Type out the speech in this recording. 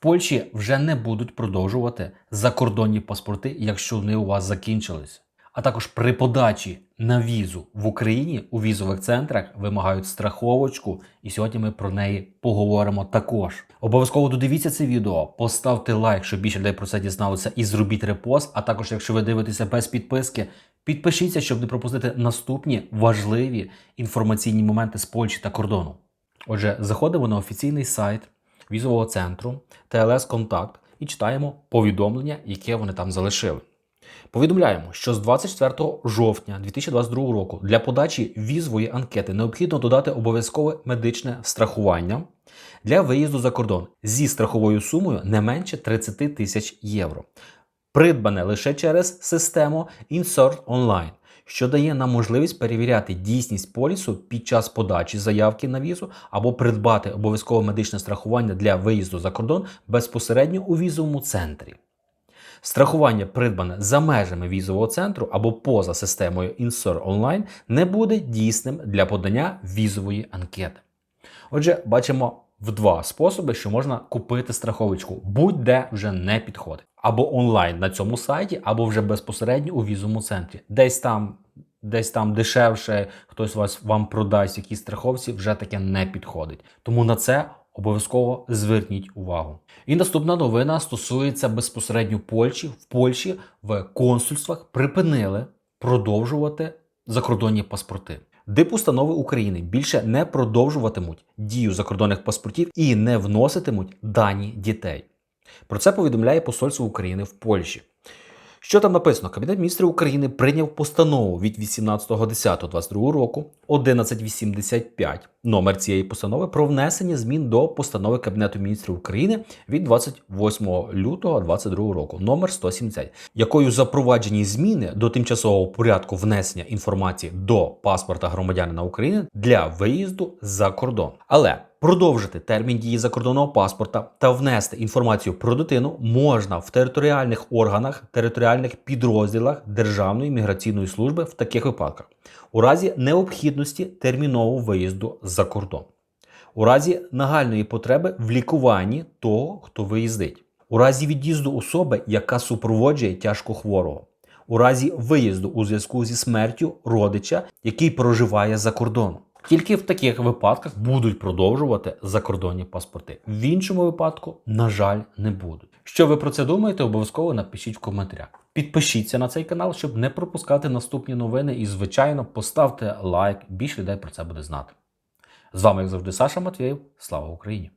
Польщі вже не будуть продовжувати закордонні паспорти, якщо вони у вас закінчились. А також при подачі на візу в Україні у візових центрах вимагають страховочку, і сьогодні ми про неї поговоримо також. Обов'язково додивіться це відео, поставте лайк, щоб більше людей про це дізналося, і зробіть репост. А також, якщо ви дивитеся без підписки, підпишіться, щоб не пропустити наступні важливі інформаційні моменти з Польщі та кордону. Отже, заходимо на офіційний сайт візового центру ТЛС Контакт і читаємо повідомлення, яке вони там залишили. Повідомляємо, що з 24 жовтня 2022 року для подачі візової анкети необхідно додати обов'язкове медичне страхування для виїзду за кордон зі страховою сумою не менше 30 тисяч євро, придбане лише через систему Insert Online, що дає нам можливість перевіряти дійсність полісу під час подачі заявки на візу або придбати обов'язкове медичне страхування для виїзду за кордон безпосередньо у візовому центрі. Страхування, придбане за межами візового центру або поза системою Insur Online, не буде дійсним для подання візової анкети. Отже, бачимо в два способи, що можна купити страховочку. Будь-де вже не підходить. Або онлайн на цьому сайті, або вже безпосередньо у візовому центрі. Десь там, десь там дешевше, хтось вас вам продасть якісь страховці, вже таке не підходить. Тому на це обов'язково зверніть увагу. І наступна новина стосується безпосередньо Польщі. В Польщі в консульствах припинили продовжувати закордонні паспорти. Дипустанови України більше не продовжуватимуть дію закордонних паспортів і не вноситимуть дані дітей. Про це повідомляє Посольство України в Польщі. Що там написано? Кабінет міністрів України прийняв постанову від 18.10.22 року 1185. Номер цієї постанови про внесення змін до постанови Кабінету міністрів України від 28 лютого 2022 року, номер 170, якою запроваджені зміни до тимчасового порядку внесення інформації до паспорта громадянина України для виїзду за кордон. Але Продовжити термін дії закордонного паспорта та внести інформацію про дитину можна в територіальних органах, територіальних підрозділах Державної міграційної служби в таких випадках: у разі необхідності термінового виїзду за кордон, у разі нагальної потреби в лікуванні того, хто виїздить, у разі від'їзду особи, яка супроводжує тяжко хворого. У разі виїзду у зв'язку зі смертю родича, який проживає за кордоном. Тільки в таких випадках будуть продовжувати закордонні паспорти. В іншому випадку, на жаль, не будуть. Що ви про це думаєте? Обов'язково напишіть в коментарях. Підпишіться на цей канал, щоб не пропускати наступні новини. І, звичайно, поставте лайк. Більше людей про це буде знати. З вами, як завжди, Саша Матвєєв. Слава Україні!